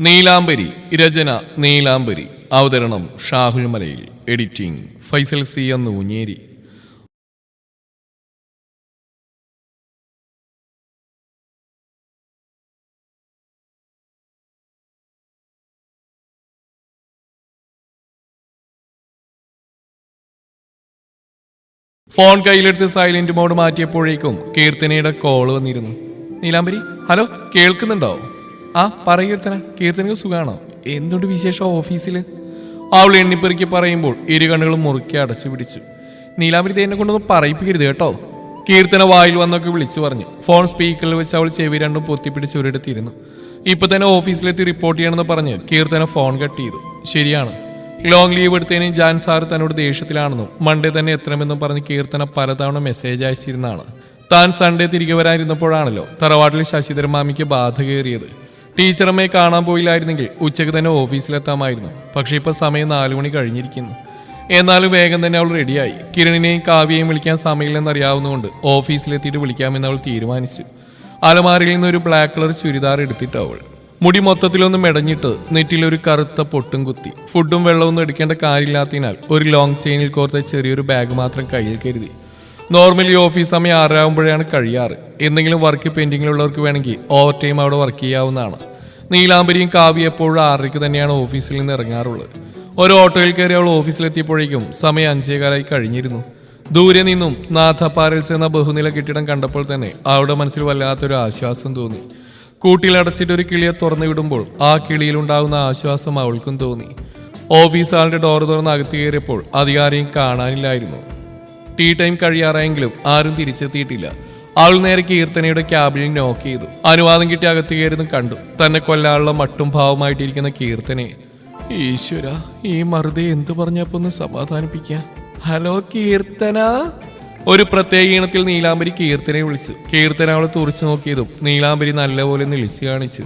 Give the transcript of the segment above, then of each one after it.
നീലാംബരി രചന നീലാംബരി. അവതരണം ഷാഹുൽ മലയിൽ. Editing Faisal C എന്ന് ഊഞ്ഞേരി. ഫോൺ കയ്യിലെടുത്ത് സൈലന്റ് മോഡ് മാറ്റിയപ്പോഴേക്കും കീർത്തനയുടെ കോൾ വന്നിരുന്നു. നീലാംബരി ഹലോ കേൾക്കുന്നുണ്ടോ? ആ കീർത്തന കീർത്തനക്ക് സുഖാണോ? എന്തുണ്ട് വിശേഷം ഓഫീസിൽ അവൾ എണ്ണിപ്പെറുക്കി പറയുമ്പോൾ ഇരു കണ്ണുകളും മുറുക്കി അടച്ചു പിടിച്ചു. നീലാംബരി എന്നെ കൊണ്ടൊന്ന് പറയിപ്പിക്കരുത് കേട്ടോ. കീർത്തന വായിൽ വന്നൊക്കെ വിളിച്ചു പറഞ്ഞു. ഫോൺ സ്പീക്കറിൽ വെച്ച് അവൾ ചെവി രണ്ടും പൊത്തിപ്പിടിച്ച് ഒരിടത്തിരുന്നു. ഇപ്പൊ തന്നെ ഓഫീസിലെത്തി റിപ്പോർട്ട് ചെയ്യണമെന്ന് പറഞ്ഞ് കീർത്തന ഫോൺ കട്ട് ചെയ്തു. ശരിയാണ്. ലോങ് ലീവ് എടുത്തതിന് ജാൻ സാർ തന്നോട് ദേഷ്യത്തിലാണെന്നും മൺഡേ തന്നെ എത്തണമെന്നും പറഞ്ഞ് കീർത്തന പലതവണ മെസ്സേജ് അയച്ചിരുന്നതാണ്. താൻ സൺഡേ തിരികെ വരാനിരുന്നപ്പോഴാണല്ലോ തറവാട്ടിൽ ശശിധരമാമിക്ക് ബാധ കയറിയത്. ടീച്ചറമ്മയെ കാണാൻ പോയില്ലായിരുന്നെങ്കിൽ ഉച്ചയ്ക്ക് തന്നെ ഓഫീസിലെത്താമായിരുന്നു. പക്ഷെ ഇപ്പൊ സമയം നാലു മണി കഴിഞ്ഞിരിക്കുന്നു. എന്നാലും വേഗം തന്നെ അവൾ റെഡിയായി. കിരണിനെയും കാവ്യയും വിളിക്കാൻ സമയമില്ലെന്ന് അറിയാവുന്നതുകൊണ്ട് ഓഫീസിലെത്തിയിട്ട് വിളിക്കാമെന്ന് അവൾ തീരുമാനിച്ചു. അലമാരയിൽ നിന്ന് ഒരു ബ്ലാക്ക് കളർ ചുരിദാർ എടുത്തിട്ട് അവൾ. മുടി മൊത്തത്തിലൊന്ന് മെടഞ്ഞിട്ട് നെറ്റിലൊരു കറുത്ത പൊട്ടും കുത്തി. ഫുഡും വെള്ളമൊന്നും എടുക്കേണ്ട കാര്യമില്ലാത്തതിനാൽ ഒരു ലോങ് ചെയിനിൽ കോർത്ത ചെറിയൊരു ബാഗ് മാത്രം കയ്യിൽ കരുതി. നോർമലി ഓഫീസ് സമയം ആറാകുമ്പോഴാണ് കഴിയാറ്. എന്തെങ്കിലും വർക്ക് ഉള്ളവർക്ക് വേണമെങ്കിൽ ഓവർ ടൈം അവിടെ വർക്ക് ചെയ്യാവുന്നതാണ്. നീലാംബരിയും കാവ്യ എപ്പോഴും ആറരയ്ക്ക് തന്നെയാണ് ഓഫീസിൽ നിന്ന് ഇറങ്ങാറുള്ളത്. ഒരു ഓട്ടോയിൽ കയറി അവൾ ഓഫീസിലെത്തിയപ്പോഴേക്കും സമയം അഞ്ചേകാലായി കഴിഞ്ഞിരുന്നു. ദൂരെ നിന്നും നാഥ പാരൽസ് എന്ന ബഹുനില കെട്ടിടം കണ്ടപ്പോൾ തന്നെ അവളുടെ മനസ്സിൽ വല്ലാത്തൊരു ആശ്വാസം തോന്നി. കൂട്ടിലടച്ചിട്ട് ഒരു കിളിയെ തുറന്നു വിടുമ്പോൾ ആ കിളിയിലുണ്ടാകുന്ന ആശ്വാസം അവൾക്കും തോന്നി. ഓഫീസ് ആളുടെ ഡോർ തുറന്ന് അകത്ത് കയറിയപ്പോൾ അധികാരിയും കാണാനില്ലായിരുന്നു. ടീ ടൈം കഴിയാറായെങ്കിലും ആരും തിരിച്ചെത്തിയിട്ടില്ല. അവൾ നേരെ കീർത്തനയുടെ ക്യാബിനിൽ നോക്ക് ചെയ്തു. അനുവാദം കിട്ടി അകത്ത് കയറുന്നു കണ്ടു. തന്നെ കൊല്ലാനുള്ള മട്ടും ഭാവമായിട്ടിരിക്കുന്ന കീർത്തനെ. ഈശ്വര ഈ മറുതെ എന്തു പറഞ്ഞപ്പോ ഒന്ന് സമാധാനിപ്പിക്കാം ഹലോ കീർത്തന? ഒരു പ്രത്യേക ഈണത്തിൽ നീലാംബരി കീർത്തനെ വിളിച്ചു. കീർത്തന അവളെ തുറച്ചു നോക്കിയതും നീലാംബരി നല്ലപോലെ നിളിച്ചു കാണിച്ചു.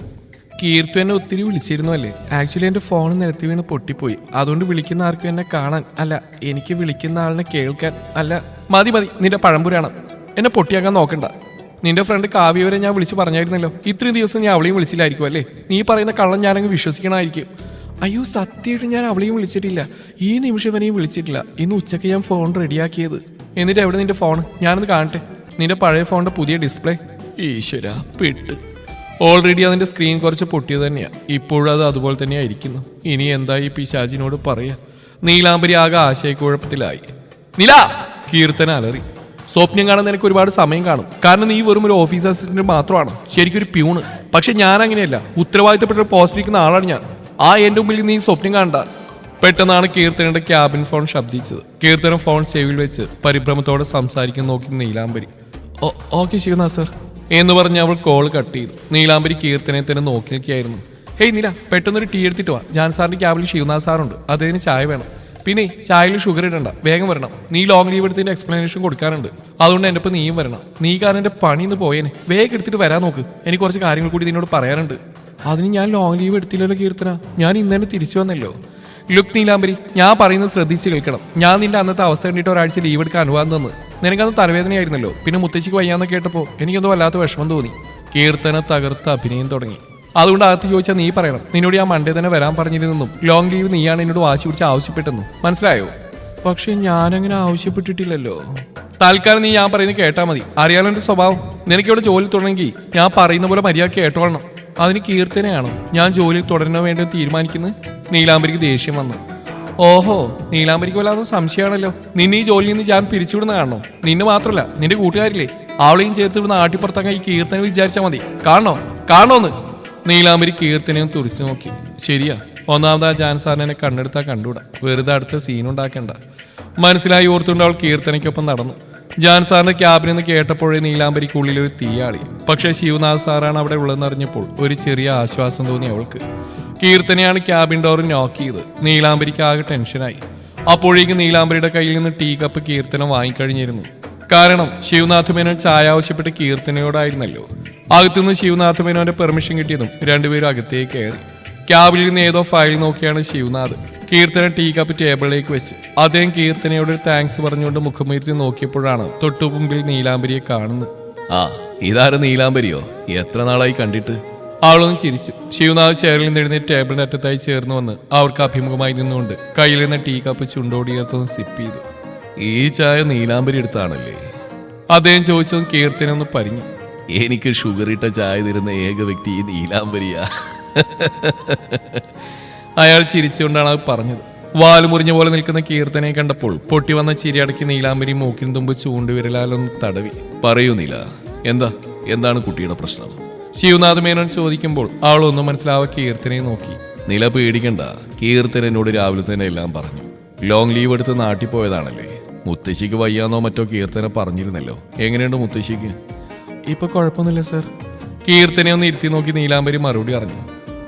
കീർത്തു എന്നെ ഒത്തിരി വിളിച്ചിരുന്നു അല്ലേ? ആക്ച്വലി എന്റെ ഫോൺ നിരത്തി വീണ് പൊട്ടിപ്പോയി. അതുകൊണ്ട് വിളിക്കുന്ന ആർക്കും എന്നെ കാണാൻ അല്ല എനിക്ക് വിളിക്കുന്ന ആളിനെ കേൾക്കാൻ അല്ല മതി മതി നിന്റെ പഴംപുരാണ് എന്നെ പൊട്ടിയാക്കാൻ നോക്കണ്ട. നിന്റെ ഫ്രണ്ട് കാവ്യ വരെ ഞാൻ വിളിച്ച് പറഞ്ഞായിരുന്നല്ലോ. ഇത്രയും ദിവസം ഞാൻ അവളെയും വിളിച്ചില്ലായിരിക്കും അല്ലേ? നീ പറയുന്ന കള്ളം ഞാനങ്ങ് വിശ്വസിക്കണമായിരിക്കും. അയ്യോ സത്യമായിട്ട് ഞാൻ അവളെയും വിളിച്ചിട്ടില്ല. ഈ നിമിഷം ഇവനെയും വിളിച്ചിട്ടില്ല. ഇന്ന് ഉച്ചയ്ക്ക് ഞാൻ ഫോൺ റെഡിയാക്കിയത് എന്നിട്ട് എവിടെ നിന്റെ ഫോൺ ഞാനൊന്ന് കാണട്ടെ. നിന്റെ പഴയ ഫോണിന്റെ പുതിയ ഡിസ്പ്ലേ ഈശ്വര പെട്ട്. ഓൾറെഡി അതിന്റെ സ്ക്രീൻ കുറച്ച് പൊട്ടിയത് തന്നെയാണ് ഇപ്പോഴും അത് അതുപോലെ തന്നെയായിരിക്കുന്നു. ഇനി എന്താ ഈ പിശാചിനോട് പറയാ? നീലാംബരി ആകെ ആശയക്കുഴപ്പത്തിലായി. നില കീർത്തന അലറി. സ്വപ്നം കാണാൻ നിനക്ക് ഒരുപാട് സമയം കാണും. കാരണം നീ വെറും ഒരു ഓഫീസ് അസിസ്റ്റന്റ് മാത്രമാണ്. ശരിക്കും ഒരു പ്യൂണ് പക്ഷെ ഞാൻ അങ്ങനെയല്ല ഉത്തരവാദിത്തപ്പെട്ട ഒരു പോസ്റ്റ് ഇരിക്കുന്ന ആളാണ് ഞാൻ. ആ എന്റെ മുമ്പിൽ നീ സ്വപ്നം കാണണ്ട. പെട്ടെന്നാണ് കീർത്തനയുടെ ക്യാബിൻ ഫോൺ ശബ്ദിച്ചത്. കീർത്തന ഫോൺ ചെവിയിൽ വെച്ച് പരിഭ്രമത്തോടെ സംസാരിക്കാൻ നോക്കി നീലാംബരി. ഓക്കെ ശിവനാഥ് സർ എന്ന് പറഞ്ഞ് അവൾ കോൾ കട്ട് ചെയ്തു. നീലാംബരി കീർത്തനെ തന്നെ നോക്കി നിൽക്കുകയായിരുന്നു ഹേയ് നീല പെട്ടെന്നൊരു ടീ എടുത്തിട്ട് വാ. ജാൻ സാറിന്റെ ക്യാബിൽ ശിവനാഥ് സാറുണ്ട് അദ്ദേഹത്തിന് ചായ വേണം. പിന്നെ ചായയിൽ ഷുഗർ ഇടണ്ട. വേഗം വരണം. നീ ലോങ് ലീവ് എടുത്തതിന്റെ എക്സ്പ്ലനേഷൻ കൊടുക്കാറുണ്ട്. അതുകൊണ്ട് എന്റെ ഒപ്പം നീയും വരണം. നീ കാരണം എന്റെ പണി ഇന്ന് പോയേനെ. വേഗം എടുത്തിട്ട് വരാൻ നോക്ക്. എനിക്ക് കുറച്ച് കാര്യങ്ങൾ കൂടി നിന്നോട് പറയാനുണ്ട്. അതിന് ഞാൻ ലോങ് ലീവ് എടുത്തില്ലല്ലോ കീർത്തന. ഞാൻ ഇന്ന് തന്നെ തിരിച്ചു വന്നല്ലോ. ലുക്ക് നീലാംബരി ഞാൻ പറയുന്നത് ശ്രദ്ധിച്ച് കേൾക്കണം. ഞാൻ നിന്റെ അന്നത്തെ അവസ്ഥ കണ്ടിട്ട് ഒരാഴ്ച ലീവ് എടുക്കാൻ അനുവാദം തന്നു. നിനക്കന്ന് തലവേദനയായിരുന്നല്ലോ. പിന്നെ മുത്തശ്ശിക്ക് വയ്യാന്ന് കേട്ടപ്പോൾ എനിക്കെന്തോ വല്ലാത്ത വിഷമം തോന്നി. കീർത്തന തകർത്ത് അഭിനയം തുടങ്ങി. അതുകൊണ്ട് അകത്ത് ചോദിച്ചാൽ നീ പറയണം. നിന്നോട് ഞാൻ മണ്ടേ തന്നെ വരാൻ പറഞ്ഞിരുന്നെന്നും ലോങ് ലീവ് നീയാണ് എന്നോട് വാശി പിടിച്ച് ആവശ്യപ്പെട്ടെന്നും. മനസ്സിലായോ? പക്ഷെ ഞാനങ്ങനെ ആവശ്യപ്പെട്ടിട്ടില്ലല്ലോ. തൽക്കാലം നീ ഞാൻ പറയുന്നത് കേട്ടാൽ മതി. അറിയാലോ എന്റെ സ്വഭാവം? നിനക്കിവിടെ ജോലി തുടങ്ങി ഞാൻ പറയുന്ന പോലെ മര്യാദ കേട്ടോളണം. അതിന് കീർത്തനയാണോ. ഞാൻ ജോലി തുടരണോ വേണ്ടോ തീരുമാനിക്കുന്നത് നീലാംബരിക്ക് ദേഷ്യം വന്നു. ഓഹോ നീലാംബരിക്ക് വല്ലാത്ത സംശയമാണല്ലോ. നിന്നെ ഈ ജോലിയിൽ നിന്ന് ഞാൻ പിരിച്ചുവിടുന്ന കാണണോ? നിന്നെ മാത്രമല്ല നിന്റെ കൂട്ടുകാരില്ലേ? അവളെയും ചേർത്ത് ഇവിടുന്ന് ആട്ടിപ്പുറത്താക്കാൻ ഈ കീർത്തന വിചാരിച്ചാൽ മതി. കാണണോ? കാണണോന്ന്? നീലാംബരി കീർത്തനയും തുറിച്ചു നോക്കി. ശരിയാ ഒന്നാമതാ ജാൻ സാറിനെ കണ്ണെടുത്താൽ കണ്ടുവിടാം വെറുതെ അടുത്ത സീൻ ഉണ്ടാക്കണ്ട. മനസ്സിലായി ഓർത്തുകൊണ്ട് അവൾ കീർത്തനയ്ക്കൊപ്പം നടന്നു. ജാൻ സാറിന്റെ ക്യാബിൽ നിന്ന് കേട്ടപ്പോഴേ നീലാംബരിക്ക് ഉള്ളിൽ ഒരു തീയാളി. പക്ഷെ ശിവനാഥ് സാറാണ് അവിടെ ഉള്ളതെന്ന് അറിഞ്ഞപ്പോൾ ഒരു ചെറിയ ആശ്വാസം തോന്നി അവൾക്ക്. കീർത്തനയാണ് ക്യാബിൻ ഡോർ നോക്ക് ചെയ്ത്. നീലാംബരിക്ക് ആകെ ടെൻഷനായി അപ്പോഴേക്ക് നീലാംബരിയുടെ കയ്യിൽ നിന്ന് ടീ കപ്പ് കീർത്തനം വാങ്ങിക്കഴിഞ്ഞിരുന്നു. കാരണം ശിവനാഥ് മേനോൻ ചായ ആവശ്യപ്പെട്ട് കീർത്തനയോടായിരുന്നല്ലോ. അകത്തുനിന്ന് ശിവനാഥ് മേനോന്റെ പെർമിഷൻ കിട്ടിയതും രണ്ടുപേരും അകത്തേക്ക് കയറി. ക്യാബിൽ നിന്ന് ഏതോ ഫയൽ നോക്കിയാണ് ശിവനാഥ്. കീർത്തന ടീ കപ്പ് ടേബിളിലേക്ക് വെച്ച്. അദ്ദേഹം കീർത്തനയോട് ഒരു താങ്ക്സ് പറഞ്ഞുകൊണ്ട് മുഖമുയർത്തി നോക്കിയപ്പോഴാണ് തൊട്ടുപുമ്പിൽ നീലാംബരിയെ കാണുന്നത്. ആ ഇതാരും നീലാംബരിയോ? എത്ര നാളായി കണ്ടിട്ട്? അവളൊന്ന് ചിരിച്ചു. ശിവനാഥ് ചേറിൽ നിന്ന് എഴുന്നേറ്റ് ടേബിളിന്റെ അറ്റത്തായി ചേർന്ന് വന്ന് അവർക്ക് അഭിമുഖമായി നിന്നുകൊണ്ട് കയ്യിലിരുന്ന ടീ കപ്പ് ചുണ്ടോടിയത്തൊന്ന് സിപ്പ് ചെയ്തു. ഈ ചായ നീലാംബരി എടുത്താണല്ലേ? അദ്ദേഹം ചോദിച്ചതും കീർത്തനൊന്ന് പരിഞ്ഞു. എനിക്ക് ഷുഗർ ഇട്ട ചായ തരുന്ന ഏക വ്യക്തി നീലാംബരിയാ. അയാൾ ചിരിച്ചുകൊണ്ടാണ് അത് പറഞ്ഞത്. വാലുമുറിഞ്ഞ പോലെ നിൽക്കുന്ന കീർത്തനെ കണ്ടപ്പോൾ പൊട്ടി വന്ന ചിരിയടക്കി നീലാംബരി മൂക്കിന് തുമ്പ് ചൂണ്ടുവിരലാലൊന്ന് തടവി. പറയൂ നീല എന്താ എന്താണ് കുട്ടിയുടെ പ്രശ്നം? ശിവനാഥ് മേനോൻ ചോദിക്കുമ്പോൾ അവൾ ഒന്നും മനസ്സിലാവാ കീർത്തനെ നോക്കി. നില പേടിക്കണ്ട കീർത്തനോട് എന്നോട് രാവിലെ തന്നെ എല്ലാം പറഞ്ഞു. ലോങ് ലീവ് എടുത്ത് നാട്ടിൽ പോയതാണല്ലേ? മുത്തശ്ശിക്ക് വയ്യാന്നോ മറ്റോ കീർത്തന പറഞ്ഞിരുന്നല്ലോ. എങ്ങനെയുണ്ട് മുത്തശ്ശിക്ക്? ഇപ്പൊ കുഴപ്പമൊന്നുമില്ല സർ കീർത്തനെ ഒന്ന് ഇരുത്തി നോക്കി നീലാംബരി മറുപടി അറിഞ്ഞു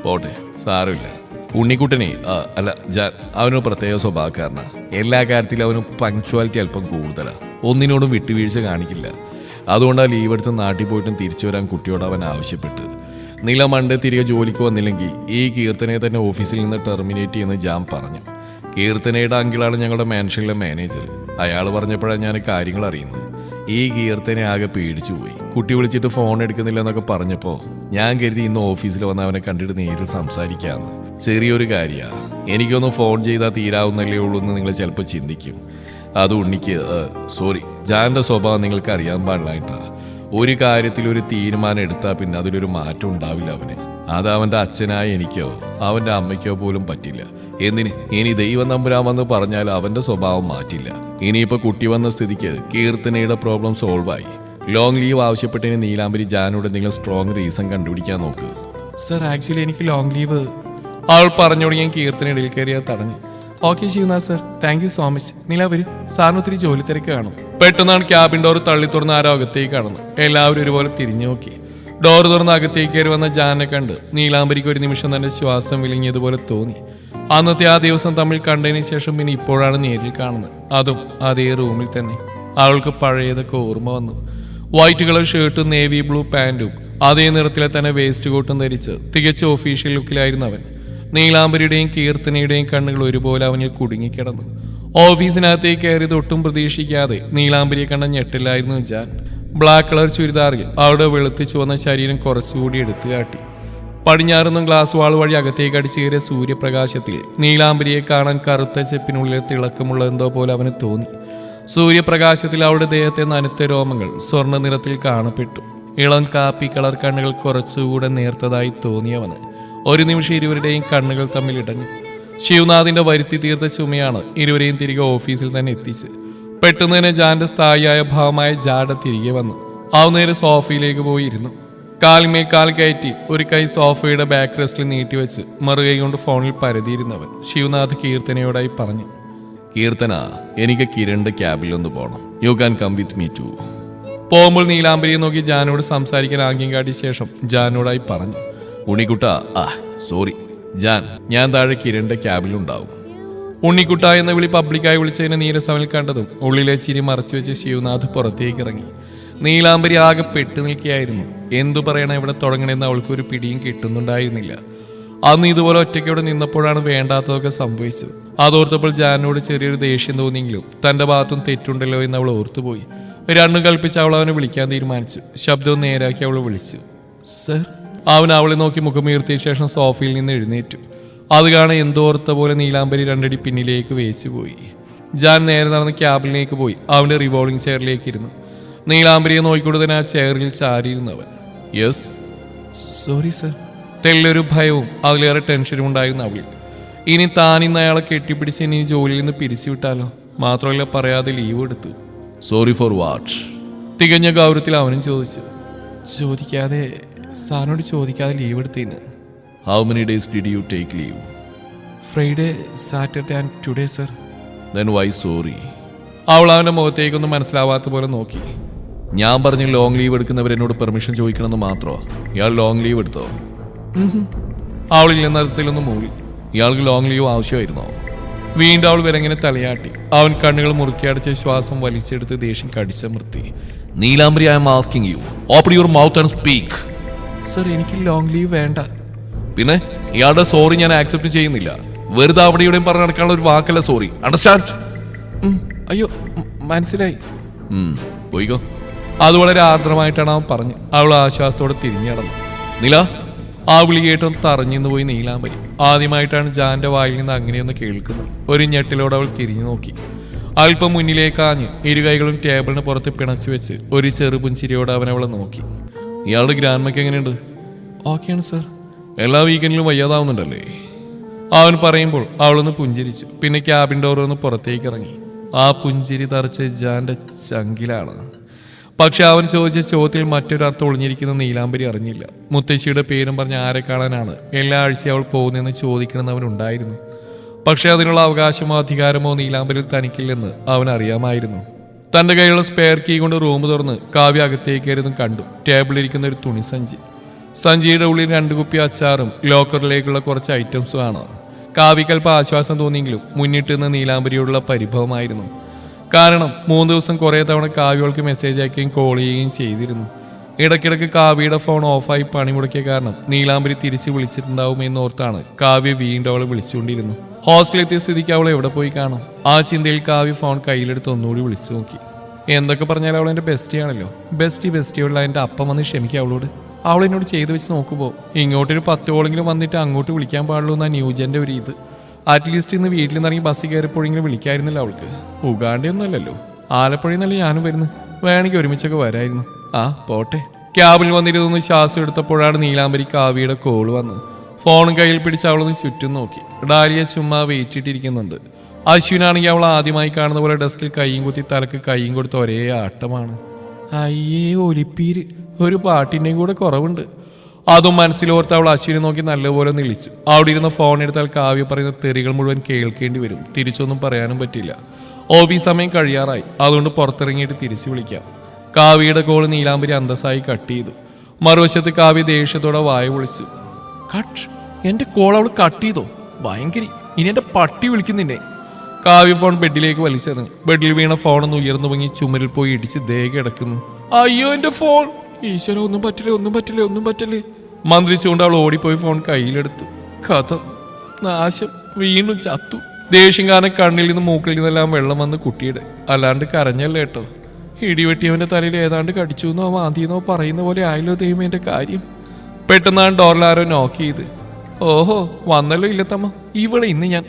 പോട്ടെ സാരമില്ല. ഉണ്ണിക്കുട്ടനെ. അല്ല അവനൊരു പ്രത്യേക സ്വഭാവക്കാരന. എല്ലാ കാര്യത്തിലും അവന് പങ്ക്ച്വാലിറ്റി അല്പം കൂടുതലാ. ഒന്നിനോടും വിട്ടുവീഴ്ച കാണിക്കില്ല. അതുകൊണ്ടാണ് ലീവ് എടുത്ത് നാട്ടിൽ പോയിട്ടും തിരിച്ചു വരാൻ കുട്ടിയോട് അവൻ ആവശ്യപ്പെട്ടു നീല മണ്ട് തിരികെ ജോലിക്ക് വന്നില്ലെങ്കിൽ ഈ കീർത്തനയെ തന്നെ ഓഫീസിൽ നിന്ന് ടെർമിനേറ്റ് ചെയ്യുന്ന ജാം പറഞ്ഞു. കീർത്തനയുടെ അങ്കിളാണ് ഞങ്ങളുടെ മാൻഷനിലെ മാനേജർ അയാൾ പറഞ്ഞപ്പോഴാണ് ഞാൻ കാര്യങ്ങൾ അറിയുന്നത്. ഈ കീർത്തനെ ആകെ പേടിച്ചു പോയി കുട്ടി വിളിച്ചിട്ട് ഫോൺ എടുക്കുന്നില്ല എന്നൊക്കെ പറഞ്ഞപ്പോൾ ഞാൻ കരുതി ഇന്ന് ഓഫീസിൽ വന്ന് അവനെ കണ്ടിട്ട് നേരിൽ സംസാരിക്കാന്ന്. ചെറിയൊരു കാര്യമാണ് എനിക്കൊന്ന് ഫോൺ ചെയ്താൽ തീരാവുന്നല്ലേ ഉള്ളൂ എന്ന് നിങ്ങൾ ചിലപ്പോൾ ചിന്തിക്കും. അത് ഉണ്ണിക്ക് സോറി ജാന്റെ സ്വഭാവം നിങ്ങൾക്ക് അറിയാൻ പാടില്ലായിട്ടാണ് ഒരു കാര്യത്തിൽ ഒരു തീരുമാനം എടുത്താൽ പിന്നെ അതിലൊരു മാറ്റം ഉണ്ടാവില്ല അവന്. അത് അവന്റെ അച്ഛനായ എനിക്കോ അവന്റെ അമ്മയ്ക്കോ പോലും പറ്റില്ല. എന്തിന്? ഇനി ദൈവം നമ്പുരാമെന്ന് പറഞ്ഞാൽ അവന്റെ സ്വഭാവം മാറ്റില്ല. ഇനിയിപ്പോൾ കുട്ടി വന്ന സ്ഥിതിക്ക് കീർത്തനയുടെ പ്രോബ്ലം സോൾവ് ആയി. ലോങ് ലീവ് ആവശ്യപ്പെട്ടതിന് നീലാംബരി ജാനോട് എന്തെങ്കിലും സ്ട്രോങ് റീസൺ കണ്ടുപിടിക്കാൻ നോക്ക്. സർ ആക്ച്വലി എനിക്ക് ലോങ് ലീവ് അവൾ പറഞ്ഞു തുടങ്ങിയ കീർത്തന ഇടയിൽ കയറിയ തടഞ്ഞു. Okay Sivanath sir thank you so much നില വരും. സാറിന് ഒത്തിരി ജോലി തിരക്ക് കാണും. പെട്ടെന്നാണ് ക്യാബിൻ ഡോർ തള്ളി തുറന്ന് ആരോ അകത്തേക്ക് കാണുന്നത് എല്ലാവരും ഒരുപോലെ തിരിഞ്ഞു നോക്കി. ഡോർ തുറന്ന് അകത്തേക്ക് കയറി വന്ന ജാനെ കണ്ട് നീലാംബരിക്ക് ഒരു നിമിഷം തന്നെ ശ്വാസം വിളിങ്ങിയതുപോലെ തോന്നി. അന്നത്തെ ആ ദിവസം തമ്മിൽ കണ്ടതിന് ശേഷം പിന്നെ ഇപ്പോഴാണ് നേരിൽ കാണുന്നത്. അതും അതേ റൂമിൽ തന്നെ. അവൾക്ക് പഴയതൊക്കെ ഓർമ്മ വന്നു. വൈറ്റ് കളർ ഷർട്ടും നേവി ബ്ലൂ പാന്റും അതേ നിറത്തിലെ തന്നെ വേസ്റ്റ് കോട്ടും ധരിച്ച് തികച്ച ഒഫീഷ്യൽ ലുക്കിലായിരുന്നു അവൻ. നീലാംബരിയുടെയും കീർത്തനയുടെയും കണ്ണുകൾ ഒരുപോലെ അവനിൽ കുടുങ്ങിക്കിടന്നു. ഓഫീസിനകത്തേക്ക് കയറിയത് ഒട്ടും പ്രതീക്ഷിക്കാതെ നീലാംബരിയെ കണ്ട ഞെട്ടില്ലായിരുന്നു ജാൻ. ബ്ലാക്ക് കളർ ചുരിദാറിൽ അവളുടെ വെളുത്ത് ചുവന്ന ശരീരം കുറച്ചുകൂടി എടുത്തു കാട്ടി. പടിഞ്ഞാറുനിന്നും ഗ്ലാസ് വാൾ വഴി അകത്തേക്ക് അടിച്ചു കയറിയ സൂര്യപ്രകാശത്തിൽ നീലാംബരിയെ കാണാൻ കറുത്ത ചെപ്പിനുള്ളിൽ തിളക്കമുള്ള എന്തോ പോലെ അവന് തോന്നി. സൂര്യപ്രകാശത്തിൽ അവളുടെ ദേഹത്തെ നനുത്ത രോമങ്ങൾ സ്വർണ നിറത്തിൽ കാണപ്പെട്ടു. ഇളം കാപ്പി കളർ കണ്ണുകൾ കുറച്ചുകൂടെ നേർത്തതായി തോന്നിയവന്. ഒരു നിമിഷം ഇരുവരുടെയും കണ്ണുകൾ തമ്മിൽ ഇടഞ്ഞു. ശിവനാഥിന്റെ വരുത്തി തീർത്ത ചുമയാണ് ഇരുവരെയും തിരികെ ഓഫീസിൽ തന്നെ എത്തിച്ച്. പെട്ടെന്ന് തന്നെ ജാന്റെ സ്ഥായിയായ ഭാവമായ ജാഡ തിരികെ വന്നു. ആ നേരെ സോഫയിലേക്ക് പോയിരുന്നു. കാൽമേൽ കാൽ കയറ്റി ഒരു കൈ സോഫയുടെ ബാക്ക് റെസ്റ്റിൽ നീട്ടിവെച്ച് മറുകൈ കൊണ്ട് ഫോണിൽ പരതിയിരുന്നവൻ ശിവനാഥ് കീർത്തനയോടായി പറഞ്ഞു കീർത്തന എനിക്ക് കിരണിന്റെ ക്യാബിലൊന്ന് പോകണം you can come with me to പോകുമ്പോൾ നീലാംബരിയെ നോക്കി ജാനോട് സംസാരിക്കാൻ ആംഗ്യം കാട്ടിയ ശേഷം ജാനോടായി പറഞ്ഞു ഉണ്ണിക്കുട്ട ആ സോറി ജാൻ ഞാൻ താഴെ കിരണിന്റെ ക്യാബിലുണ്ടാവും. ഉണ്ണിക്കുട്ട എന്ന വിളി പബ്ലിക്കായി വിളിച്ചതിനെ നീരസമിൽ കണ്ടതും ഉള്ളിലെ ചിരി മറച്ചു വെച്ച് ശിവനാഥ് പുറത്തേക്ക് ഇറങ്ങി. നീലാംബരി ആകെ പെട്ടു നിൽക്കുകയായിരുന്നു. എന്തു പറയണം ഇവിടെ തുടങ്ങണമെന്ന് അവൾക്ക് ഒരു പിടിയും കിട്ടുന്നുണ്ടായിരുന്നില്ല. അന്ന് ഇതുപോലെ ഒറ്റയ്ക്ക് ഇവിടെ നിന്നപ്പോഴാണ് വേണ്ടാത്തതൊക്കെ സംഭവിച്ചത്. അതോർത്തപ്പോൾ ജാനോട് ചെറിയൊരു ദേഷ്യം തോന്നിയെങ്കിലും തന്റെ ഭാഗത്തും തെറ്റുണ്ടല്ലോ എന്ന് അവൾ ഓർത്തുപോയി. രണ്ടും കൽപ്പിച്ച് അവൾ അവനെ വിളിക്കാൻ തീരുമാനിച്ചു. ശബ്ദവും നേരാക്കി അവൾ വിളിച്ചു. സർ അവൻ അവളെ നോക്കി മുഖമുയർത്തിയ ശേഷം സോഫയിൽ നിന്ന് എഴുന്നേറ്റു. അത് കാണാൻ എന്തോർത്ത പോലെ നീലാംബരി രണ്ടടി പിന്നിലേക്ക് വേച്ചു പോയി. ജാൻ നേരെ നടന്ന് ക്യാബിലേക്ക് പോയി. അവന്റെ റിവോൾവിംഗ് ചെയറിലേക്ക് ഇരുന്നു. നീലാംബരിയെ നോക്കിക്കൊണ്ട് തന്നെ ആ ചെയറിൽ ചാരിയിരുന്നവൻ. യെസ് സോറി സർ തെല്ലൊരു ഭയവും അതിലേറെ ടെൻഷനും ഉണ്ടായിരുന്നു അവളിൽ. ഇനി താൻ ഇന്ന് അയാളെ കെട്ടിപ്പിടിച്ച് ഇനി ജോലിയിൽ നിന്ന് പിരിച്ചുവിട്ടാലോ മാത്രമല്ല പറയാതെ ലീവ് എടുത്തു. സോറി ഫോർ വാട്ട് തികഞ്ഞ ഗൗരവത്തിൽ അവനും ചോദിച്ചു. ചോദിക്കാതെ സാറിനോട് ചോദിക്കാതെ leave എടുത്തേന് how many days did you take leave Friday Saturday and today sir then why sorry അവൾ അവന്റെ മുഖത്തേക്കൊന്നും മനസ്സിലാവാത്ത പോലെ നോക്കി. ഞാൻ പറഞ്ഞു ലോങ് ലീവ് എടുക്കുന്നവർ എന്നോട് പെർമിഷൻ ചോദിക്കണമെന്ന് മാത്രമോ ഇയാൾ ലോങ് ലീവ് എടുത്തോ? അവളിൽ നിന്നതിലൊന്ന് മൂളി ഇയാൾക്ക് ലോങ് ലീവ് ആവശ്യമായിരുന്നോ? വീണ്ടും അവൾ വിലങ്ങനെ തലയാട്ടി. അവൻ കണ്ണുകൾ മുറുക്കിയടച്ച് ശ്വാസം വലിച്ചെടുത്ത് ദേഷ്യം കടിച്ചമർത്തി. Neelambari I'm asking you open your mouth and speak sir എനിക്ക് ലോങ് ലീവ് വേണ്ട. പിന്നെ ഇയാളുടെ സോറി ഞാൻ ആക്സെപ്റ്റ് ചെയ്യുന്നില്ല. വെറുതെ അവിടെ ഇവിടെയും പറഞ്ഞു നടക്കാനുള്ള ഒരു വാക്കല്ല സോറി അണ്ടർസ്റ്റാൻഡ് അയ്യോ മനസ്സിലായി. പോയിക്കോ. അത് വളരെ ആർദ്രമായിട്ടാണ് അവൻ പറഞ്ഞു. അവൾ ആശ്വാസത്തോടെ തിരിഞ്ഞു നടന്നു. നില ആ വിളി തറഞ്ഞിന്ന് പോയി നീലാംബരി. ആദ്യമായിട്ടാണ് ജാന്റെ വായിൽ നിന്ന് അങ്ങനെയൊന്ന് കേൾക്കുന്നത്. ഒരു ഞെട്ടിലോടെ അവൾ തിരിഞ്ഞു നോക്കി. അല്പം മുന്നിലേക്കാഞ്ഞ് ഇരുകൈകളും ടേബിളിന് പുറത്ത് പിണച്ചു വെച്ച് ഒരു ചെറുപുഞ്ചിരിയോടെ അവൻ അവളെ നോക്കി. ഇയാളുടെ ഗ്രാൻഡ്മയ്ക്ക് എങ്ങനെയുണ്ട്? ഓക്കെയാണ് സർ എല്ലാ വീക്കെൻഡിലും വയ്യാതാവുന്നുണ്ടല്ലേ? അവൻ പറയുമ്പോൾ അവളൊന്ന് പുഞ്ചിരിച്ചു. പിന്നെ ക്യാബിൻ ഡോർ ഒന്ന് പുറത്തേക്ക് ഇറങ്ങി. ആ പുഞ്ചിരി തറച്ച ജാന്റെ ചങ്കിലാണ്. പക്ഷെ അവൻ ചോദിച്ച ചോദ്യത്തിൽ മറ്റൊരർത്ഥം ഒളിഞ്ഞിരിക്കുന്ന നീലാംബരി അറിഞ്ഞില്ല. മുത്തശ്ശിയുടെ പേരും പറഞ്ഞ് ആരെ കാണാനാണ് എല്ലാ ആഴ്ചയും അവൾ പോകുന്നതെന്ന് ചോദിക്കണമെന്ന് അവനുണ്ടായിരുന്നു പക്ഷെ അതിനുള്ള അവകാശമോ അധികാരമോ നീലാംബരിൽ തനിക്കില്ലെന്ന് അവൻ അറിയാമായിരുന്നു. തന്റെ കയ്യിലുള്ള സ്പെയർ കീ കൊണ്ട് റൂം തുറന്ന് കാവ്യ അകത്തേക്കായിരുന്നു കണ്ടു. ടേബിളിരിക്കുന്ന ഒരു തുണി സഞ്ചി. സഞ്ചിയുടെ ഉള്ളിൽ രണ്ട് കുപ്പി അച്ചാറും ലോക്കറിലേക്കുള്ള കുറച്ച് ഐറ്റംസും ആണ്. കാവ്യക്കൽപ്പം ആശ്വാസം തോന്നിയെങ്കിലും മുന്നിട്ട് നിന്ന് നീലാംബരിയോടുള്ള പരിഭവമായിരുന്നു. കാരണം മൂന്ന് ദിവസം കുറേ തവണ കാവ്യകൾക്ക് മെസ്സേജ് അയക്കുകയും കോൾ ചെയ്യുകയും ചെയ്തിരുന്നു. ഇടയ്ക്കിടയ്ക്ക് കാവ്യയുടെ ഫോൺ ഓഫായി പണിമുടക്കിയ കാരണം നീലാംബരി തിരിച്ച് വിളിച്ചിട്ടുണ്ടാവുമെന്ന് ഓർത്താണ് കാവ്യ വീണ്ടും അവളെ വിളിച്ചുകൊണ്ടിരുന്നു ഹോസ്റ്റലിലെത്തിയ സ്ഥിതിക്ക് അവൾ എവിടെ പോയി കാണും? ആ ചിന്തയിൽ കാവ്യ ഫോൺ കയ്യിലെടുത്ത് ഒന്നുകൂടി വിളിച്ചു നോക്കി. എന്തൊക്കെ പറഞ്ഞാലും അവൾ എന്റെ ബെസ്റ്റിയാണല്ലോ ബെസ്റ്റി ബെസ്റ്റിയുള്ള എന്റെ അപ്പം വന്ന് ക്ഷമിക്കുക അവളോട്. അവൾ എന്നോട് ചെയ്തു വെച്ച് നോക്കുമ്പോൾ ഇങ്ങോട്ടൊരു പത്ത് കോളെങ്കിലും വന്നിട്ട് അങ്ങോട്ട് വിളിക്കാൻ പാടുള്ളൂ എന്നാ ന്യൂജന്റെ ഒരു ഇത്. അറ്റ്ലീസ്റ്റ് ഇന്ന് വീട്ടിൽ നിന്ന് ഇറങ്ങി ബസ്സിൽ കയറിപ്പോഴെങ്കിലും വിളിക്കായിരുന്നില്ല അവൾക്ക്. ഉഗാണ്ടയൊന്നുമല്ലല്ലോ. ആലപ്പുഴയിൽ നിന്നല്ലേ ഞാനും വരുന്നു വേണമെങ്കിൽ ഒരുമിച്ചൊക്കെ വരായിരുന്നു. ആ പോട്ടെ. ക്യാബിൽ വന്നിരുന്നു ശ്വാസം എടുത്തപ്പോഴാണ് നീലാംബരി കാവ്യയുടെ കോൾ വന്നത്. ഫോൺ കയ്യിൽ പിടിച്ച് അവളൊന്ന് ചുറ്റും നോക്കി. ഡാലിയ ചുമ്മാ വെയിറ്റിട്ടിരിക്കുന്നുണ്ട്. അശ്വിനാണെങ്കിൽ അവൾ ആദ്യമായി കാണുന്ന പോലെ ഡെസ്കിൽ കൈയും കുത്തി തലക്ക് കൈയും കൊടുത്ത ഒരേ ആട്ടമാണ്. അയ്യേ ഒലിപ്പീര്. ഒരു പാട്ടിന്റെയും കൂടെ കുറവുണ്ട്. അതും മനസ്സിലോർത്ത് അവൾ അശ്വിനെ നോക്കി നല്ലപോലെ നിളിച്ചു. അവിടെ ഇരുന്ന ഫോൺ എടുത്താൽ കാവ്യ പറയുന്ന തെറികൾ മുഴുവൻ കേൾക്കേണ്ടി വരും. തിരിച്ചൊന്നും പറയാനും പറ്റില്ല. ഓഫീസ് സമയം കഴിയാറായി. അതുകൊണ്ട് പുറത്തിറങ്ങിയിട്ട് തിരിച്ചു വിളിക്കാം. കാവ്യയുടെ കോൾ നീലാംബരി അന്തസ്സായി കട്ട് ചെയ്തു. മറുവശത്ത് കാവ്യ ദേഷ്യത്തോടെ വായ വിളിച്ചു കട്ട് എന്റെ കോൾ അവൾ കട്ട് ചെയ്തോ? ഭയങ്കര ഇനി എന്റെ പട്ടി വിളിക്കുന്നില്ലേ? കാവ്യ ഫോൺ ബെഡിലേക്ക് വലിച്ചെറിഞ്ഞു. ബെഡിൽ വീണ ഫോൺ ഒന്ന് ഉയർന്നു പൊങ്ങി ചുമരിൽ പോയി ഇടിച്ച് ദേഹ കിടക്കുന്നു. അയ്യോ എന്റെ ഫോൺ ഈശ്വര ഒന്നും പറ്റില്ലേ ഒന്നും പറ്റില്ലേ ഒന്നും പറ്റില്ലേ. മന്ത്രിച്ചുകൊണ്ട് അവൾ ഓടിപ്പോയി ഫോൺ കയ്യിലെടുത്തു. കഥ നാശം വീണ്ടും ചത്തു. ദേഷ്യം കാരണം കണ്ണിൽ നിന്ന് മൂക്കിൽ നിന്നെല്ലാം വെള്ളം വന്ന് കുട്ടിയുടെ അല്ലാണ്ട് കരഞ്ഞല്ലേ കേട്ടോ? ഇടിവെട്ടിയവന്റെ തലയിൽ ഏതാണ്ട് കടിച്ചു എന്നോ മാന്തിയെന്നോ പറയുന്ന പോലെ ആയല്ലോ ദൈവം എന്റെ കാര്യം. പെട്ടെന്നാണ് ഡോറിലാരോ നോക്ക് ചെയ്ത് ഓഹോ വന്നല്ലോ ഇല്ലത്തമ്മ ഇവിടെ ഇന്ന് ഞാൻ.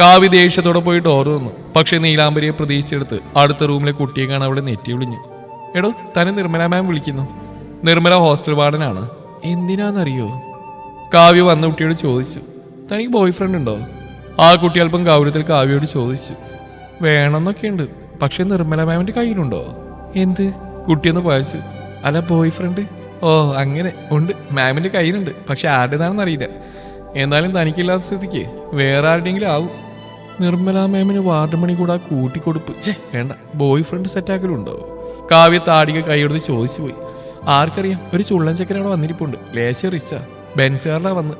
കാവ്യ ദേഷ്യത്തോടെ പോയി ഡോർ തന്നു പക്ഷെ നീലാംബരിയെ പ്രതീക്ഷിച്ചെടുത്ത് അടുത്ത റൂമിലെ കുട്ടിയെ കാണാൻ അവിടെ നെറ്റി വിളിഞ്ഞു. എടോ തന്നെ നിർമ്മല മാം വിളിക്കുന്നു. നിർമ്മല ഹോസ്റ്റൽ വാർഡനാണ് എന്തിനാണെന്നറിയോ കാവ്യ വന്ന കുട്ടിയോട് ചോദിച്ചു. തനിക്ക് ബോയ് ഫ്രണ്ട് ഉണ്ടോ? ആ കുട്ടി അല്പം ഗൗരവത്തിൽ കാവ്യയോട് ചോദിച്ചു. വേണമെന്നൊക്കെ ഉണ്ട് പക്ഷെ നിർമ്മല മാമിന്റെ കയ്യിലുണ്ടോ? എന്ത്? കുട്ടിയൊന്ന് പോയച്ചു അല്ല ബോയ് ഫ്രണ്ട് ഓ അങ്ങനെ. ഉണ്ട്. മാമിന്റെ കയ്യിലുണ്ട്. പക്ഷെ ആരുടേതാണെന്ന് അറിയില്ല. എന്നാലും തനിക്കില്ലാത്ത സ്ഥിതിക്ക് വേറെ ആരുടെയെങ്കിലും ആവും. നിർമ്മല മാമിന് വാർഡ് മണി കൂടെ കൂട്ടിക്കൊടുപ്പ്. വേണ്ട. ബോയ് ഫ്രണ്ട് സെറ്റാക്കലുണ്ടോ കാവ്യ താടിക കൈയെടുത്ത് ചോദിച്ചു പോയി. ആർക്കറിയാം? ഒരു ചുള്ളൻ ചെക്കനവിടെ വന്നിരിപ്പുണ്ട്. ലേശ റിച്ച ബെൻസുകാരനാ വന്ന്.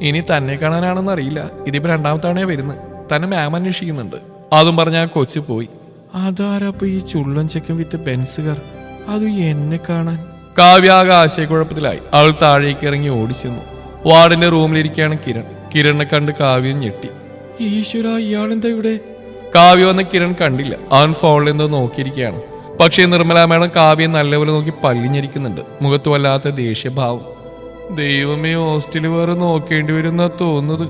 ഇനി തന്നെ കാണാനാണെന്ന് അറിയില്ല. ഇതിപ്പോ രണ്ടാമത്താണേ വരുന്നത്. തന്നെ മാം അന്വേഷിക്കുന്നുണ്ട്. അതും പറഞ്ഞ കൊച്ചു പോയി. അതാരപ്പോ ഈ ചുള്ളൻ ചെക്കൻ വിത്ത് ബെൻസുകാർ? അത് എന്നെ കാണാൻ. കാവ്യാക ആശയക്കുഴപ്പത്തിലായി അവൾ താഴേക്ക് ഇറങ്ങി ഓടിച്ചെന്നു. വാർഡിന്റെ റൂമിലിരിക്കുകയാണ് കിരൺ. കിരണിനെ കണ്ട് കാവ്യം ഞെട്ടി. ഈശ്വര ഇയാളെന്താ ഇവിടെ? കാവ്യ വന്ന കിരൺ കണ്ടില്ല. അവൻ ഫോണിൽ എന്തോ നോക്കിയിരിക്കുകയാണ്. പക്ഷേ നിർമ്മല മേഡം കാവ്യം നല്ലപോലെ നോക്കി പല്ലിഞ്ഞിരിക്കുന്നുണ്ട്. മുഖത്ത് വല്ലാത്ത ദേഷ്യഭാവം. ദൈവമേ ഹോസ്റ്റലിൽ വേറെ നോക്കേണ്ടി വരുന്ന തോന്നുന്നത്.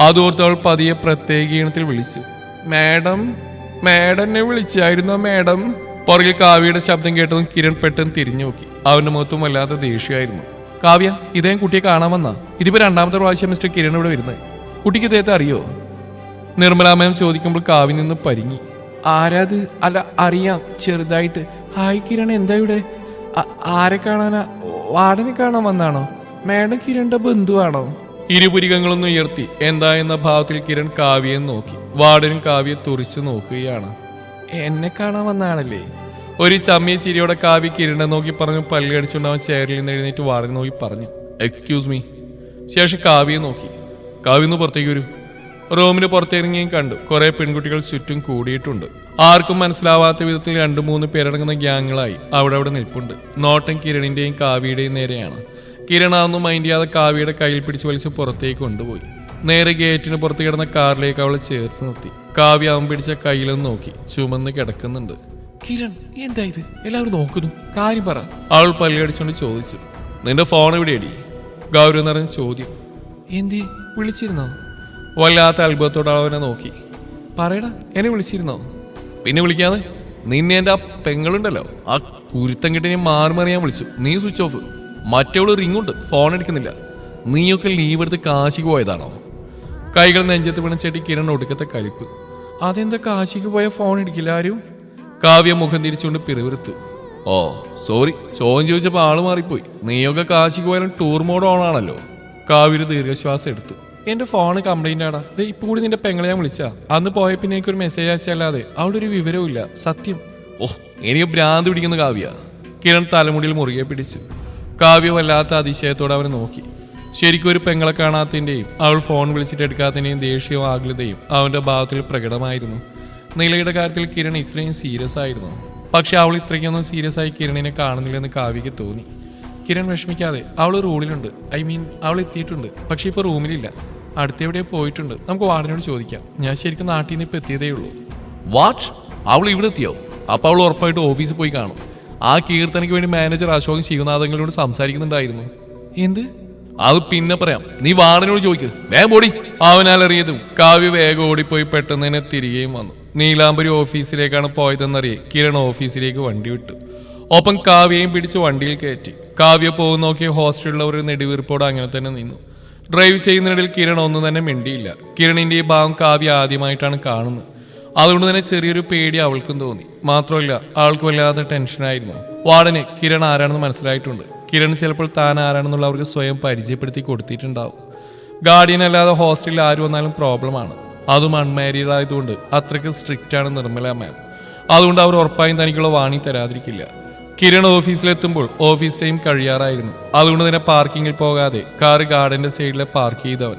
അതോർത്ത് അവൾ പതിയെ പ്രത്യേക ഈണത്തിൽ വിളിച്ചു. മാഡം മാഡം വിളിച്ചായിരുന്നു വിളിച്ചായിരുന്നോ മാഡം? പുറകിൽ കാവ്യയുടെ ശബ്ദം കേട്ടതും കിരൺ പെട്ടെന്ന് തിരിഞ്ഞു നോക്കി. അവന്റെ മുഖത്തും വല്ലാത്ത ദേഷ്യമായിരുന്നു. കാവ്യ ഇദ്ദേഹം കുട്ടിയെ കാണാൻ വന്നാ? ഇതിപ്പോ രണ്ടാമത്തെ പ്രാവശ്യം മിസ്റ്റർ കിരൺ ഇവിടെ വരുന്നത്. കുട്ടിക്ക് ഇദ്ദേഹത്തെ അറിയോ? നിർമ്മലാമയം ചോദിക്കുമ്പോൾ കാവ്യ നിന്ന് പരിങ്ങി. ആരാത് അല്ല അറിയാം. ചെറുതായിട്ട്. ഹായ് കിരൺ എന്താ ഇവിടെ? ആരെ കാണാനാ? വാടനെ കാണാൻ വന്നാണോ? മേഡം കിരണിന്റെ ബന്ധുവാണോ? ഇരുപുരികങ്ങളൊന്നും ഉയർത്തി എന്താ എന്ന ഭാവത്തിൽ കിരൺ കാവ്യയെ നോക്കി. വാർഡനും കാവ്യെ തുറിച്ചു നോക്കുകയാണ്. എന്നെ കാണാൻ വന്നാണല്ലേ ഒരു ചമ്മിയ ചിരിയോടെ കാവ്യ കിരണിനെ നോക്കി പറഞ്ഞു പല്ലി അടിച്ചുകൊണ്ട് അവൻ ചെയറിൽ നിന്ന് എഴുന്നേറ്റ് വാർഡനെ നോക്കി പറഞ്ഞു. എക്സ്ക്യൂസ് മീ ശേഷം കാവ്യെ നോക്കി. കാവ്യ ഒന്ന് പുറത്തേക്ക് വരൂ. റൂമിന് പുറത്തിറങ്ങിയും കണ്ടു. കുറെ പെൺകുട്ടികൾ ചുറ്റും കൂടിയിട്ടുണ്ട്. ആർക്കും മനസ്സിലാവാത്ത വിധത്തിൽ രണ്ടു മൂന്ന് പേരടങ്ങുന്ന ഗ്യാങ്ങുകളായി അവിടെ അവിടെ നിൽപ്പുണ്ട്. നോട്ടം കിരണിന്റെയും കാവ്യയുടെയും നേരെയാണ്. കിരൺ അതൊന്നും മൈൻഡ് ചെയ്യാതെ കാവ്യയുടെ കയ്യിൽ പിടിച്ച് വലിച്ച് പുറത്തേക്ക് കൊണ്ടുപോയി. നേരെ ഗേറ്റിന് പുറത്ത് കിടന്ന കാറിലേക്ക് അവളെ ചേർത്ത് നിർത്തി. കാവ്യ അവൻ പിടിച്ച കയ്യിലൊന്ന് നോക്കി ചുമന്ന് കിടക്കുന്നുണ്ട്. കിരൺ എന്താ ഇത്? എല്ലാവരും നോക്കുന്നു. കാര്യം പറ. അവൾ പല്ലടിച്ചുകൊണ്ട് ചോദിച്ചു. നിന്റെ ഫോൺ എവിടെയടി? ഗൗരവം നിറഞ്ഞ ചോദ്യം. എന്തി? വിളിച്ചിരുന്നോ? വല്ലാത്ത അത്ഭുതത്തോടെ അവനെ നോക്കി. പറയടാ എന്നെ വിളിച്ചിരുന്നോ? പിന്നെ വിളിക്കാതെ? നിന്നെ എന്റെ ആ പെങ്ങളുണ്ടല്ലോ. ആ കുരുത്തം കിട്ടി മാറി മാറി മാറിമറിയാൻ വിളിച്ചു. നീ സ്വിച്ച് ഓഫ് മറ്റവൾ റിങ്ങുണ്ട് ഫോൺ എടുക്കുന്നില്ല. നീയൊക്കെ ലീവ് എടുത്ത് കാശിക്ക് പോയതാണോ? കൈകൾ നെഞ്ചത്ത് വീണ ചെടി കിരൺ ഒടുക്കത്തെ കലിപ്പ്. അതെന്താ കാശിക്ക് പോയ ഫോൺ എടുക്കില്ല ആരും? കാവ്യ മുഖം തിരിച്ചുകൊണ്ട് പിറുവിറുത്തു ഓ സോറി ചോദ്യം ചോദിച്ചപ്പോൾ ആൾ മാറിപ്പോയി. നീയൊക്കെ കാശിക്ക് പോയാലും ടൂർ മോഡ് ഓൺ ആണല്ലോ. കാവ്യ ദീർഘശ്വാസം എടുത്തു. എന്റെ ഫോൺ കംപ്ലൈന്റ് ആടാ. ദേ ഇപ്പൊ കൂടി നിന്റെ പെങ്ങളെ ഞാൻ വിളിച്ചാ. അന്ന് പോയ പിന്നെ എനിക്കൊരു മെസ്സേജ് അയച്ചല്ലാതെ അവിടെ ഒരു വിവരവും സത്യം. ഓഹ് എനിക്ക് ഭ്രാന്ത് പിടിക്കുന്ന കാവ്യ. കിരൺ തലമുടിയിൽ മുറുകെ പിടിച്ചു. കാവ്യ വല്ലാത്ത അതിശയത്തോടെ അവനെ നോക്കി. ശരിക്കും ഒരു പെങ്ങളെ കാണാത്തതിന്റെയും അവൾ ഫോൺ വിളിച്ചിട്ട് എടുക്കാത്തതിന്റെയും ദേഷ്യവും ആകുലതയും അവന്റെ ഭാവത്തിൽ പ്രകടമായിരുന്നു. നീലയുടെ കാര്യത്തിൽ കിരൺ ഇത്രയും സീരിയസ് ആയിരുന്നു. പക്ഷെ അവൾ ഇത്രയ്ക്കൊന്നും സീരിയസ് ആയി കിരണിനെ കാണുന്നില്ലെന്ന് കാവ്യക്ക് തോന്നി. കിരൺ വിഷമിക്കാതെ അവൾ റൂളിലുണ്ട് ഐ മീൻ അവൾ എത്തിയിട്ടുണ്ട്. പക്ഷെ ഇപ്പോൾ റൂമിലില്ല. അടുത്തെവിടെ പോയിട്ടുണ്ട്. നമുക്ക് വാർഡിനോട് ചോദിക്കാം. ഞാൻ ശരിക്കും നാട്ടിൽ നിന്ന് ഇപ്പോൾ എത്തിയതേ ഉള്ളൂ. വാട്ട് അവൾ ഇവിടെ എത്തിയോ? അപ്പോൾ അവൾ ഉറപ്പായിട്ട് ഓഫീസിൽ പോയി കാണും. ആ കീർത്തനയ്ക്ക് വേണ്ടി മാനേജർ അശോകൻ ശിവനാഥങ്ങളോട് സംസാരിക്കുന്നുണ്ടായിരുന്നു. എന്ത്? അത് പിന്നെ പറയാം. നീ വാർഡനോട് ചോദിക്ക്. വേഗം ഓടി അവനാലറിയതും കാവ്യ വേഗം ഓടിപ്പോയി പെട്ടെന്ന് തന്നെ തിരികെയും വന്നു. നീലാംബരി ഓഫീസിലേക്കാണ് പോയതെന്നറിയേ. കിരൺ ഓഫീസിലേക്ക് വണ്ടി വിട്ടു. ഒപ്പം കാവ്യയും പിടിച്ച് വണ്ടിയിൽ കയറ്റി. കാവ്യ പോകുന്ന നോക്കിയ ഹോസ്റ്റലിലുള്ള ഒരു നെടുവീർപ്പോടെ അങ്ങനെ തന്നെ നിന്നു. ഡ്രൈവ് ചെയ്യുന്നതിനിടയിൽ കിരൺ ഒന്നും തന്നെ മിണ്ടിയില്ല. കിരണിന്റെ ഈ ഭാവം കാവ്യ ആദ്യമായിട്ടാണ് കാണുന്നത്. അതുകൊണ്ട് തന്നെ ചെറിയൊരു പേടി അവൾക്കും തോന്നി. മാത്രമല്ല ആൾക്ക് വല്ലാതെ ടെൻഷനായിരുന്നു വാർഡന് കിരൺ ആരാണെന്ന് മനസ്സിലായിട്ടുണ്ട്. കിരൺ ചിലപ്പോൾ താൻ ആരാണെന്നുള്ള അവർക്ക് സ്വയം പരിചയപ്പെടുത്തി കൊടുത്തിട്ടുണ്ടാവും. ഗാർഡിയൻ അല്ലാതെ ഹോസ്റ്റലിൽ ആര് വന്നാലും പ്രോബ്ലമാണ് അതും അൺമാരീഡ് ആയതുകൊണ്ട് അത്രയ്ക്ക് സ്ട്രിക്റ്റ് ആണ് നിർമ്മല മാം അതുകൊണ്ട് അവർ ഉറപ്പായും തനിക്കുള്ള വാണി തരാതിരിക്കില്ല. കിരൺ ഓഫീസിലെത്തുമ്പോൾ ഓഫീസ് ടൈം കഴിയാറായിരുന്നു. അതുകൊണ്ട് തന്നെ പാർക്കിങ്ങിൽ പോകാതെ കാർ ഗാർഡന്റെ സൈഡിൽ പാർക്ക് ചെയ്തവൻ.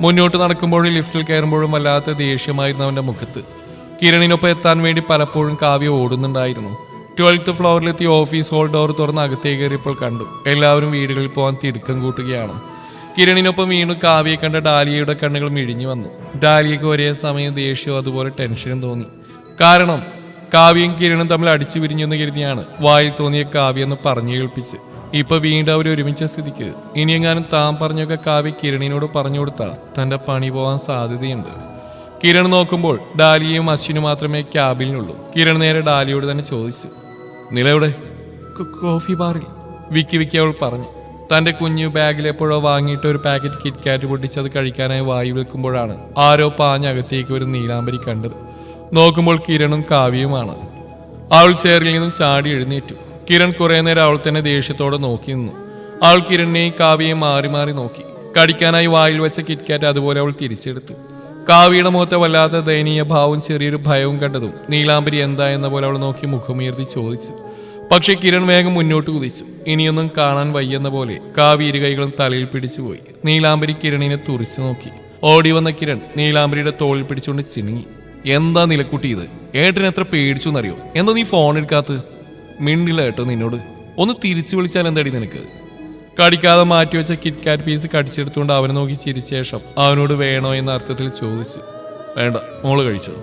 മുന്നോട്ട് നടക്കുമ്പോഴും ലിഫ്റ്റിൽ കയറുമ്പോഴും വല്ലാത്ത ദേഷ്യമായിരുന്നു അവന്റെ മുഖത്ത്. കിരണിനൊപ്പം എത്താൻ വേണ്ടി പലപ്പോഴും കാവ്യ ഓടുന്നുണ്ടായിരുന്നു. ട്വൽത്ത് ഫ്ലോറിലെത്തി ഓഫീസ് ഹോൾ ഡോർ തുറന്ന് അകത്തേക്ക് കയറിയപ്പോൾ കണ്ടു. എല്ലാവരും വീടുകളിൽ പോകാൻ തിടുക്കം കൂട്ടുകയാണ്. കിരണിനൊപ്പം വീണു കാവ്യയെ കണ്ട ഡാലിയയുടെ കണ്ണുകൾ മിഴിഞ്ഞു വന്നു. ഡാലിയയ്ക്ക് ഒരേ സമയം ദേഷ്യവും അതുപോലെ ടെൻഷനും തോന്നി. കാരണം കാവ്യയും കിരണും തമ്മിൽ അടിച്ചു പിരിഞ്ഞെന്ന് കരുതിയാണ് വായിൽ തോന്നിയ കാവ്യ എന്ന് പറഞ്ഞു കേൾപ്പിച്ച്. ഇപ്പൊ വീണ്ടും അവർ ഒരുമിച്ച സ്ഥിതിക്ക്. ഇനിയെങ്ങാനും താൻ പറഞ്ഞൊക്കെ കാവ്യ കിരണിനോട് പറഞ്ഞു കൊടുത്താൽ തന്റെ പണി പോവാൻ സാധ്യതയുണ്ട്. കിരൺ നോക്കുമ്പോൾ ഡാലിയും അശ്വിനും മാത്രമേ ക്യാബിനുള്ളൂ കിരൺ നേരെ ഡാലിയോട് തന്നെ ചോദിച്ചു നിലയുടെ കോഫി ബാറിൽ വിക്കി വിക്കി അവൾ പറഞ്ഞു. തന്റെ കുഞ്ഞു ബാഗിൽ എപ്പോഴോ വാങ്ങിയിട്ട് ഒരു പാക്കറ്റ് കിറ്റ് കാറ്റ് പൊട്ടിച്ച് അത് കഴിക്കാനായി വായി വെക്കുമ്പോഴാണ് ആരോ പാഞ്ഞകത്തേക്ക് ഒരു നീലാംബരി കണ്ടത്. നോക്കുമ്പോൾ കിരണും കാവ്യയുമാണ്. അവൾ ചെയറിൽ നിന്നും ചാടി എഴുന്നേറ്റു. കിരൺ കുറെ നേരം അവൾ തന്നെ ദേഷ്യത്തോടെ നോക്കി നിന്നു. അവൾ കിരണിനെയും കാവ്യയും മാറി മാറി നോക്കി. കടിക്കാനായി വായിൽ വെച്ച കിറ്റ്കാറ്റ് അതുപോലെ അവൾ തിരിച്ചെടുത്തു. കാവ്യയുടെ മുഖത്തെ വല്ലാത്ത ദയനീയ ഭാവവും ചെറിയൊരു ഭയവും കണ്ടതും നീലാംബരി എന്താ എന്ന പോലെ അവൾ നോക്കി മുഖമുയർത്തി ചോദിച്ചു. പക്ഷെ കിരൺ വേഗം മുന്നോട്ട് കുതിച്ചു. ഇനിയൊന്നും കാണാൻ വയ്യെന്ന പോലെ കാവ്യ ഇരുകൈകളും തലയിൽ പിടിച്ചുപോയി നീലാംബരി കിരണിനെ തുറിച്ചു നോക്കി. ഓടി വന്ന കിരൺ നീലാംബരിയുടെ തോളിൽ പിടിച്ചുകൊണ്ട് ചിണുങ്ങി. എന്താ നിലക്കുട്ടി ഇത്? ഏട്ടൻ എത്ര പേടിച്ചു എന്നറിയോ എന്താ നീ ഫോൺ എടുക്കാത്ത മിണ്ടില്ല ഏട്ടോ നിന്നോട്. ഒന്ന് തിരിച്ചു വിളിച്ചാൽ എന്താടി നിനക്ക്? കടിക്കാതെ മാറ്റിവെച്ച കിറ്റ് കാറ്റ് പീസ് കടിച്ചെടുത്തുകൊണ്ട് അവനെ നോക്കി ചിരിച്ച ശേഷം അവനോട് വേണോ എന്ന അർത്ഥത്തിൽ ചോദിച്ചു വേണ്ട മോൾ കഴിച്ചത്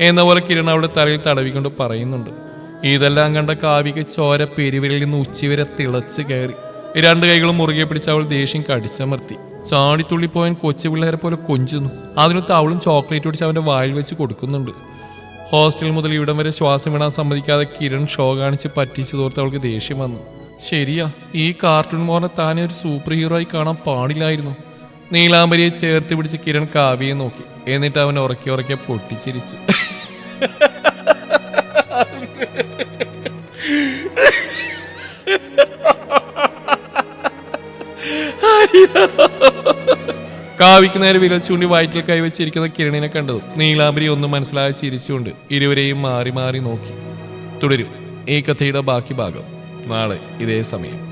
എന്ന പോലെ കിരൺ അവളുടെ തലയിൽ തടവിക്കൊണ്ട് പറയുന്നുണ്ട്. ഇതെല്ലാം കണ്ട കാവ്യക്ക് ചോര പെരുവിരലിൽ നിന്ന് ഉച്ചവരെ തിളച്ച് കയറി. രണ്ട് കൈകളും മുറുകെ പിടിച്ച് അവൾ ദേഷ്യം കടിച്ചമർത്തി. ചാടിത്തുള്ളിപ്പോയൻ കൊച്ചു പിള്ളേരെ പോലെ കൊഞ്ചുന്നു. അതിനൊത്ത് അവളും ചോക്ലേറ്റ് പിടിച്ച് അവന്റെ വായിൽ വെച്ച് കൊടുക്കുന്നുണ്ട്. ഹോസ്റ്റൽ മുതൽ ഇവിടം വരെ ശ്വാസം വിടാൻ സമ്മതിക്കാതെ കിരൺ ഷോ കാണിച്ച് പറ്റിച്ചു തോർത്ത് അവൾക്ക് ദേഷ്യം വന്നു. ശരിയാ ഈ കാർട്ടൂൺ മോറിനെ താനെ ഒരു സൂപ്പർ ഹീറോ ആയി കാണാൻ പാടില്ലായിരുന്നു. നീലാംബരിയെ ചേർത്ത് പിടിച്ച് കിരൺ കാവ്യയെ നോക്കി. എന്നിട്ട് അവൻ ഉറക്കി ഉറക്കെ പൊട്ടിച്ചിരിച്ചു. കാവിക്ക് നേരെ വിരൽ ചൂണ്ടി വയറ്റിൽ കൈവച്ചിരിക്കുന്ന കിരണിനെ കണ്ടതും നീലാംബരി ഒന്നും മനസ്സിലായി ചിരിച്ചുകൊണ്ട് ഇരുവരെയും മാറി മാറി നോക്കി. തുടരും ഈ കഥയുടെ ബാക്കി ഭാഗം. നാളെ ഇതേ സമയം.